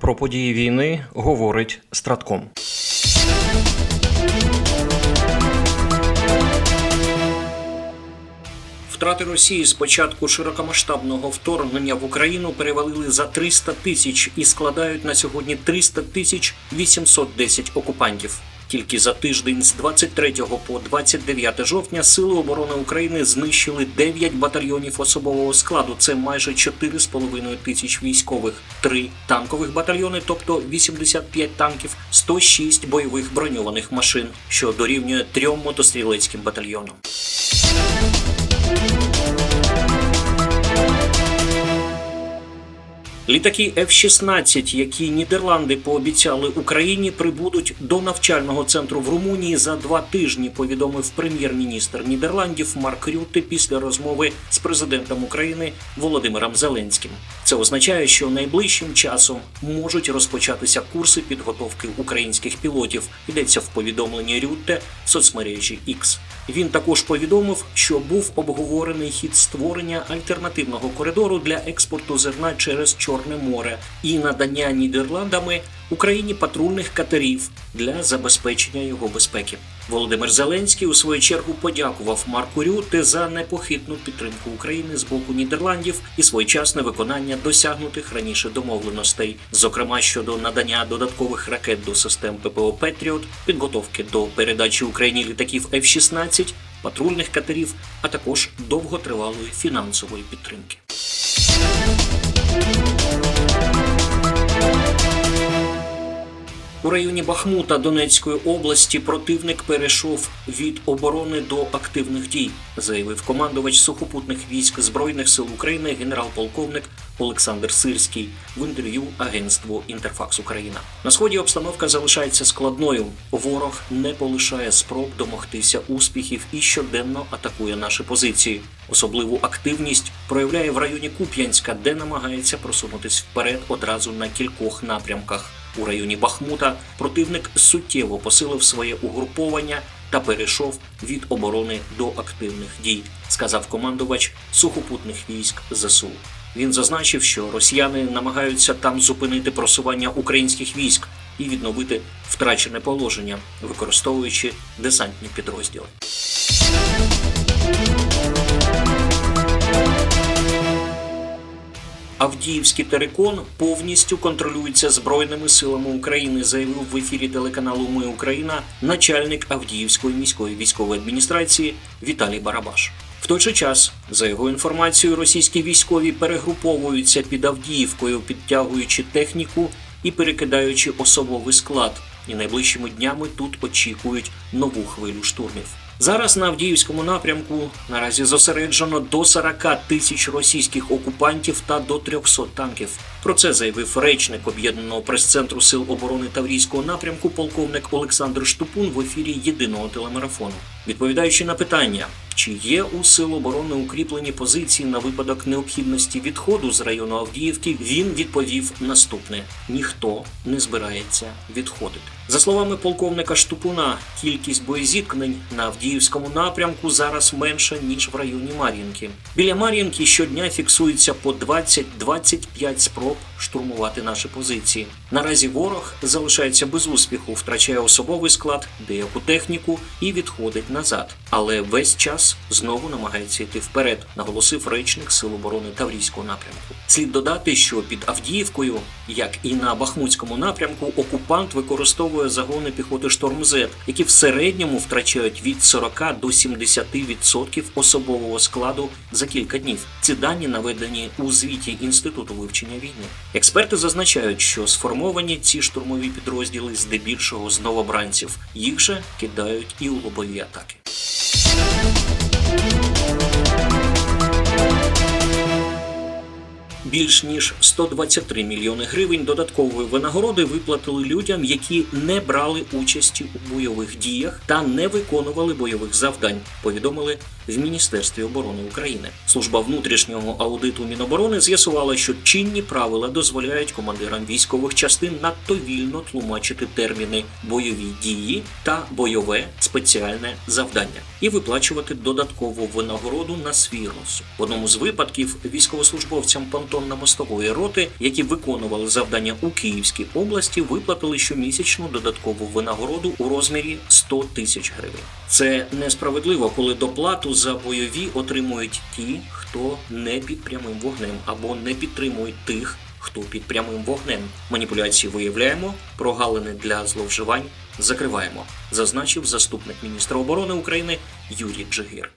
Про події війни говорить Стратком. Втрати Росії з початку широкомасштабного вторгнення в Україну перевалили за 300 тисяч і складають на сьогодні 300 тисяч 810 окупантів. Тільки за тиждень з 23 по 29 жовтня Сили оборони України знищили 9 батальйонів особового складу. Це майже 4,5 тисяч військових, 3 танкових батальйони, тобто 85 танків, 106 бойових броньованих машин, що дорівнює трьом мотострілецьким батальйонам. Літаки F-16, які Нідерланди пообіцяли Україні, прибудуть до навчального центру в Румунії за два тижні. Повідомив прем'єр-міністр Нідерландів Марк Рютте після розмови з президентом України Володимиром Зеленським. Це означає, що найближчим часом можуть розпочатися курси підготовки українських пілотів. Йдеться в повідомленні Рютте в соцмережі X. Він також повідомив, що був обговорений хід створення альтернативного коридору для експорту зерна через Чорне море і надання Нідерландами Україні патрульних катерів для забезпечення його безпеки. Володимир Зеленський у свою чергу подякував Марку Рютте за непохитну підтримку України з боку Нідерландів і своєчасне виконання досягнутих раніше домовленостей, зокрема щодо надання додаткових ракет до систем ППО Петріот, підготовки до передачі Україні літаків F-16, патрульних катерів, а також довготривалої фінансової підтримки. У районі Бахмута Донецької області противник перейшов від оборони до активних дій, заявив командувач сухопутних військ Збройних сил України генерал-полковник Олександр Сирський в інтерв'ю агентству Інтерфакс Україна. На сході обстановка залишається складною. Ворог не полишає спроб домогтися успіхів і щоденно атакує наші позиції. Особливу активність проявляє в районі Куп'янська, де намагається просунутись вперед одразу на кількох напрямках. У районі Бахмута противник суттєво посилив своє угруповання та перейшов від оборони до активних дій, сказав командувач сухопутних військ ЗСУ. Він зазначив, що росіяни намагаються там зупинити просування українських військ і відновити втрачене положення, використовуючи десантні підрозділи. Авдіївський терикон повністю контролюється збройними силами України, заявив в ефірі телеканалу Ми Україна начальник Авдіївської міської військової адміністрації Віталій Барабаш. В той же час, за його інформацією, російські військові перегруповуються під Авдіївкою, підтягуючи техніку і перекидаючи особовий склад. І найближчими днями тут очікують нову хвилю штурмів. Зараз на Авдіївському напрямку наразі зосереджено до 40 тисяч російських окупантів та до 300 танків. Про це заявив речник об'єднаного прес-центру сил оборони Таврійського напрямку полковник Олександр Штупун в ефірі єдиного телемарафону. Відповідаючи на питання, чи є у сил оборони укріплені позиції на випадок необхідності відходу з району Авдіївки, він відповів наступне: ніхто не збирається відходити. За словами полковника Штупуна, кількість боєзіткнень на Авдіївському напрямку зараз менша ніж в районі Мар'їнки. Біля Мар'їнки щодня фіксується по 20-25 спроб штурмувати наші позиції. Наразі ворог залишається без успіху, втрачає особовий склад, деяку техніку і відходить назад. Але весь час знову намагається йти вперед, наголосив речник Сил оборони Таврійського напрямку. Слід додати, що під Авдіївкою, як і на Бахмутському напрямку, окупант використовує загони піхоти Шторм З, які в середньому втрачають від 40 до 70% особового складу за кілька днів. Ці дані наведені у звіті Інституту вивчення війни. Експерти зазначають, що сформовані ці штурмові підрозділи здебільшого з новобранців. Їх же кидають і у лобові атаки. Більш ніж 123 мільйони гривень додаткової винагороди виплатили людям, які не брали участі у бойових діях та не виконували бойових завдань. Повідомили в Міністерстві оборони України. Служба внутрішнього аудиту Міноборони з'ясувала, що чинні правила дозволяють командирам військових частин надто вільно тлумачити терміни бойові дії та бойове спеціальне завдання і виплачувати додаткову винагороду на свій розсуд. В одному з випадків військовослужбовцям понтонно-мостової роти, які виконували завдання у Київській області, виплатили щомісячну додаткову винагороду у розмірі 100 тисяч гривень. Це несправедливо, коли доплату за бойові отримують ті, хто не під прямим вогнем або не підтримують тих, хто під прямим вогнем. Маніпуляції виявляємо, прогалини для зловживань закриваємо, зазначив заступник міністра оборони України Юрій Джигир.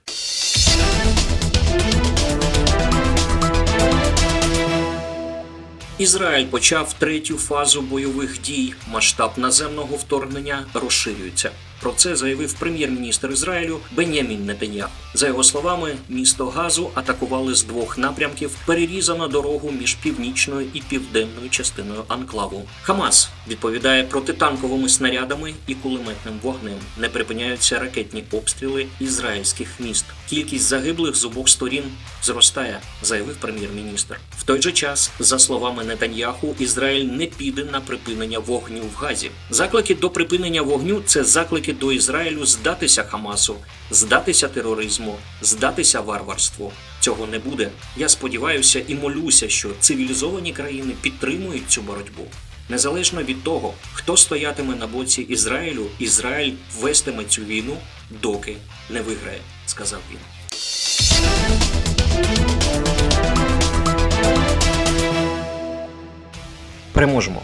Ізраїль почав третю фазу бойових дій. Масштаб наземного вторгнення розширюється. Про це заявив прем'єр-міністр Ізраїлю Бенямін Нетаньяху. За його словами, місто Газу атакували з двох напрямків. Перерізано дорогу між північною і південною частиною анклаву. Хамас відповідає протитанковими снарядами і кулеметним вогнем. Не припиняються ракетні обстріли ізраїльських міст. Кількість загиблих з обох сторін зростає, заявив прем'єр-міністр. В той же час, за словами Нетаньяху, Ізраїль не піде на припинення вогню в Газі. Заклики до припинення вогню це заклики до Ізраїлю здатися Хамасу, здатися тероризму, здатися варварству. Цього не буде. Я сподіваюся і молюся, що цивілізовані країни підтримують цю боротьбу. Незалежно від того, хто стоятиме на боці Ізраїлю, Ізраїль вестиме цю війну, доки не виграє, сказав він. Переможемо.